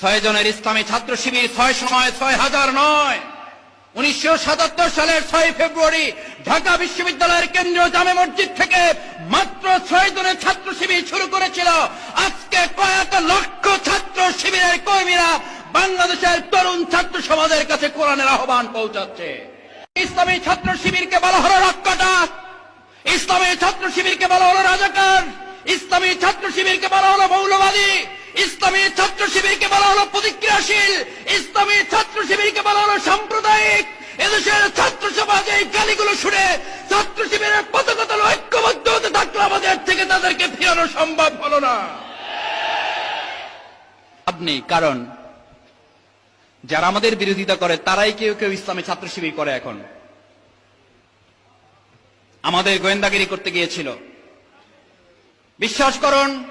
ছয় জনের ইসলামী ছাত্র শিবির ছয় সময় ছয় হাজার নয়। উনিশশো সালের ছয় ফেব্রুয়ারি ঢাকা বিশ্ববিদ্যালয়ের কেন্দ্রীয় জামে মসজিদ থেকে মাত্র ছয় জনের ছাত্র শিবির শুরু করেছিল। আজকে কয়েক লক্ষ ছাত্র শিবিরের কর্মীরা বাংলাদেশের তরুণ ছাত্র সমাজের কাছে কোরআনের আহ্বান পৌঁছাচ্ছে। ইসলামী ছাত্র শিবিরকে বলা হলো রক্ষাটা ইসলামী ছাত্র শিবিরকে বলা হলো রাজাকার। ইসলামী ছাত্র শিবিরকে বলা হলো মৌলবাদী। ইসলামী ছাত্র শিবিরকে বলা হলো প্রতিক্রিয়াশীল। ইসলামী ছাত্র শিবিরকে বলা হলো সাম্প্রদায়িক। এদেশের ছাত্র সমাজ এই গালিগুলো শুনে ছাত্র শিবিরের পতাকা ঐক্যবদ্ধ হতে থাকলে আমাদের থেকে তাদেরকে ফেরানো সম্ভব হলো না। আপনি কারণ যারা আমাদের বিরোধিতা করে, তারাই কেউ কেউ ইসলামী ছাত্র শিবির করে এখন। আমাদের গোয়েন্দাগিরি করতে গিয়েছিল। বিশ্বাস করুন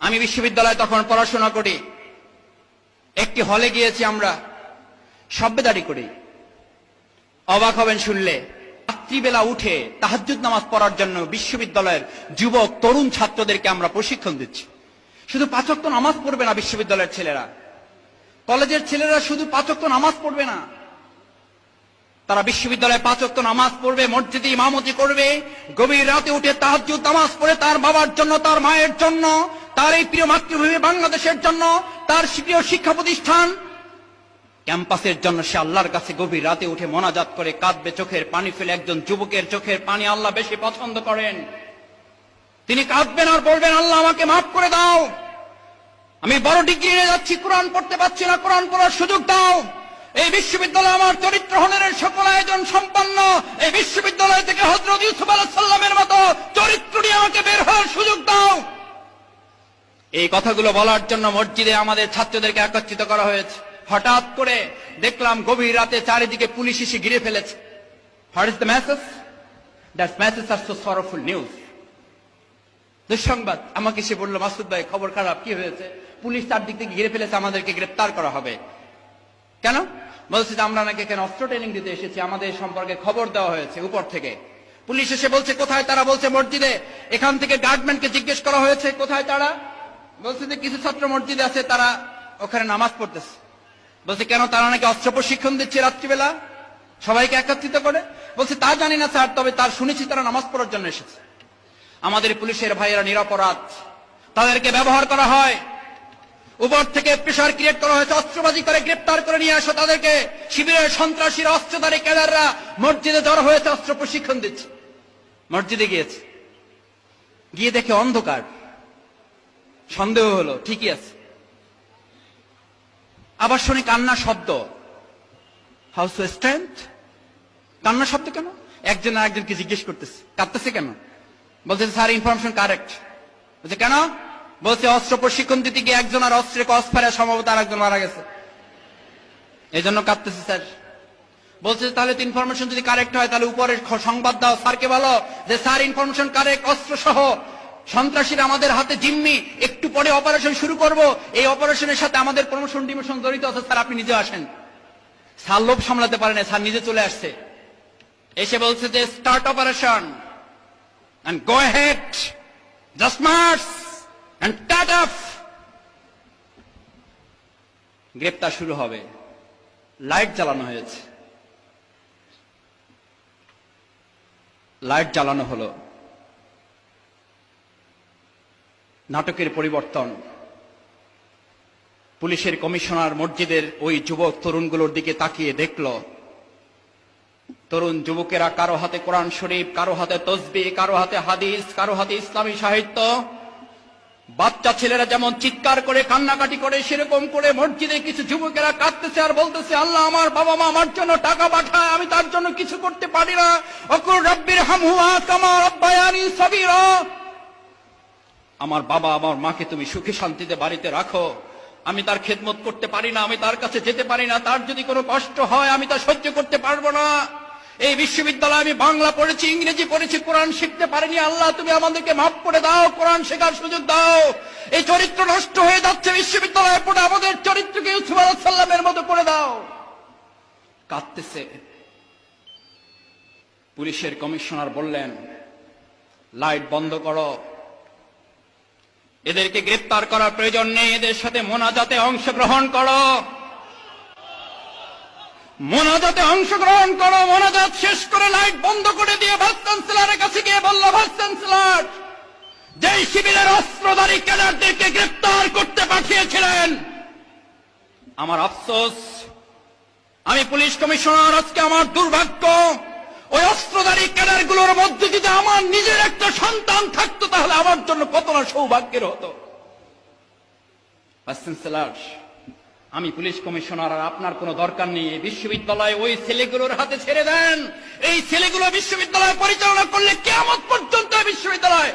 আমি বিশ্ববিদ্যালয়ে তখন পড়াশোনা করি। একটি হলে গিয়েছি আমরা। সভ্যদারি করি। অবাক হবেন শুনলে। রাত্রিবেলা উঠে তাহাজ্জুদ নামাজ পড়ার জন্য বিশ্ববিদ্যালয়ের যুবক, তরুণ ছাত্রদেরকে আমরা প্রশিক্ষণ দিচ্ছি। শুধু পাঁচক্ত নামাজ পড়বে না বিশ্ববিদ্যালয়ের ছেলেরা। কলেজের ছেলেরা শুধু পাঁচক্ত নামাজ পড়বে না। তারা বিশ্ববিদ্যালয়ে পাঁচ ওয়াক্ত নামাজ পড়বে, মসজিদে ইমামতি করবে, গভীর রাতে উঠে তাহাজ্জুদ নামাজ পড়ে তার বাবার জন্য, তার মায়ের জন্য। তার এই প্রিয় মাতৃভূমি বাংলাদেশের জন্য তার প্রিয় শিক্ষা প্রতিষ্ঠান ক্যাম্পাসের জন্য সে আল্লাহর কাছে গভীর রাতে উঠে মোনাজাত করে কাঁদবে, চোখের পানি ফেলে একজন যুবকের চোখের পানি আল্লাহ বেশি পছন্দ করেন। তিনি কাঁদবেন আর বলবেন, আল্লাহ, আমাকে মাফ করে দাও। আমি বড় ডিগ্রি নিয়ে যাচ্ছি, কোরআন পড়তে পারছি না, কোরআন পড়ার সুযোগ দাও। এই বিশ্ববিদ্যালয় আমার চরিত্র হননের সকল আয়োজন সম্পন্ন। এই বিশ্ববিদ্যালয় থেকে হজরত ইউসুফ আলাহ সাল্লামের মতো চরিত্র নিয়ে আমাকে বের হওয়ার সুযোগ দাও। এই কথাগুলো বলার জন্য মসজিদে আমাদের ছাত্রদেরকে একত্রিত করা হয়েছে। হঠাৎ করে দেখলাম গভীর রাতে চারিদিকে পুলিশ এসে ঘিরে ফেলেছে। What is the message that message R so sorrowful news দুঃসংবাদ। আমাকে সে বলল, মাসুদ ভাই, খবর খারাপ, কি হয়েছে? পুলিশ তার দিক থেকে ঘিরে ফেলেছে, আমাদেরকে গ্রেপ্তার করা হবে। কেন? বলছে যে, আমরা নাকি এখানে অস্ত্র ট্রেনিং দিতে এসেছি, আমাদের সম্পর্কে খবর দেওয়া হয়েছে উপর থেকে। পুলিশ এসে বলছে, কোথায় তারা? বলছে, মসজিদে। এখান থেকে গার্ডম্যানকে জিজ্ঞেস করা হয়েছে, কোথায় তারা? বলছে যে কিছু ছাত্র মসজিদে আছে, তারা ওখানে নামাজ পড়তেছে। বলছে, কেন তারা নাকি অস্ত্র প্রশিক্ষণ দিচ্ছে রাত্রিবেলা? সবাইকে একত্রিত করে? বলছে, তা জানি না স্যার, তবে তার শুনেছি তারা নামাজ পড়ার জন্য এসেছে। আমাদের পুলিশের ভাইয়েরা নিরাপরাধ। তাদেরকে ব্যবহার করা হয়। উপর থেকে প্রেশার ক্রিয়েট করা হয়েছে, অস্ত্রবাজি করে, গ্রেপ্তার করে নিয়ে আসো তাদেরকে। শিবিরের সন্ত্রাসীরা, অস্ত্রধারী ক্যাডাররা মসজিদে জড়ো হয়েছে, অস্ত্র প্রশিক্ষণ দিচ্ছে। মসজিদে গিয়েছে। গিয়ে দেখে অন্ধকার। সন্দেহ হলো, ঠিকই আছে। আবার শুনি কান্না শব্দ। হাউস স্ট্রেংথ কান্না শব্দ কেন? একজন আর একজনকে জিজ্ঞেস করতেছে, কাঁদতেছে কেন? বলছে স্যার ইনফরমেশন কারেক্ট বলছে, কেন? বলছে, অস্ত্র প্রশিক্ষণ দিতে গিয়ে একজন আর অস্ত্রে কস ফেরে সম্ভবত আর একজন মারা গেছে। এই জন্য কাঁদতেছে, স্যার। বলছে, তাহলে তো ইনফরমেশন যদি কারেক্ট হয়, তাহলে উপরে সংবাদ দাও। স্যারকে বলো যে, স্যার ইনফরমেশন কারেক্ট অস্ত্র সহ সন্ত্রাসীরা আমাদের হাতে জিম্মি। একটু পরে অপারেশন শুরু করব। এই অপারেশনের সাথে আমাদের প্রমোশন ডিমোশন জড়িত আছে? স্যার, আপনি নিজে আসেন। স্যার, লোভ সামলাতে পারেন স্যার, নিজে চলে আসছে। এসে বলছে যে স্টার্ট অপারেশন. গ্রেপ্তার শুরু হবে। লাইট জ্বালানো হয়েছে। লাইট জ্বালানো হলো। নাটকের পরিবর্তন। পুলিশের কমিশনার মসজিদের ওই যুবক তরুণগুলোর দিকে তাকিয়ে দেখল। তরুণ যুবকেরা কারও হাতে কোরআন শরীফ, কারও হাতে তসবি, কারও হাতে হাদিস, কারও হাতে ইসলামী সাহিত্য। বাচ্চা ছেলেরা যেমন চিৎকার করে, কান্নাকাটি করে, সেরকম করে মসজিদে কিছু যুবকেরা কাঁদতেছে আর বলতেছে, আল্লাহ আমার বাবা মা আমার জন্য টাকা পাঠায়, আমি তার জন্য কিছু করতে পারি না। অকুর রব্বির হামহুয়া কামার আব্বায়ানি সাবিরা আমার বাবা আমার মাকে তুমি সুখে শান্তিতে বাড়িতে রাখো। আমি তার খেদমত করতে পারি না, আমি তার কাছে যেতে পারি না, তার যদি কোনো কষ্ট হয় আমি তা সহ্য করতে পারব না। এই বিশ্ববিদ্যালয়ে আমি বাংলা পড়েছি, ইংরেজি পড়েছি, কোরআন শিখতে পারিনি। আল্লাহ, তুমি আমাদেরকে মাফ করে দাও, কোরআন শেখার সুযোগ দাও। এই চরিত্র নষ্ট হয়ে যাচ্ছে, বিশ্ববিদ্যালয়ে পড়ে আমাদের চরিত্রকে ইউসুফ আলাহ সাল্লামের মতো করে দাও। কাঁদতেছে। পুলিশের কমিশনার বললেন, লাইট বন্ধ করো এদেরকে গ্রেপ্তার করার প্রয়োজন নেই, এদের সাথে মোনাজাতে অংশগ্রহণ করো। মোনাজাতে অংশগ্রহণ করো, মোনাজাত শেষ করে লাইট বন্ধ করে দিয়ে ভাইস চ্যান্সেলরের কাছে গিয়ে বলল, ভাইস চ্যান্সেলর, যেই শিবিরের অস্ত্রধারী ক্যাডারদেরকে গ্রেপ্তার করতে পাঠিয়েছিলেন, আমার আফসোস, আমি পুলিশ কমিশনার, আজকে আমার দুর্ভাগ্য ওই অস্ত্রধারী ক্যাডারগুলোর মধ্যে যদি আমার নিজের একটা সন্তান থাকতো, তাহলে আমার জন্য কত না সৌভাগ্যের হতো। আমি পুলিশ কমিশনার, আর আপনার কোনো দরকার নেই। এই বিশ্ববিদ্যালয় ওই ছেলেগুলোর হাতে ছেড়ে দেন। এই ছেলেগুলো বিশ্ববিদ্যালয় পরিচালনা করলে কেমন পর্যন্ত বিশ্ববিদ্যালয়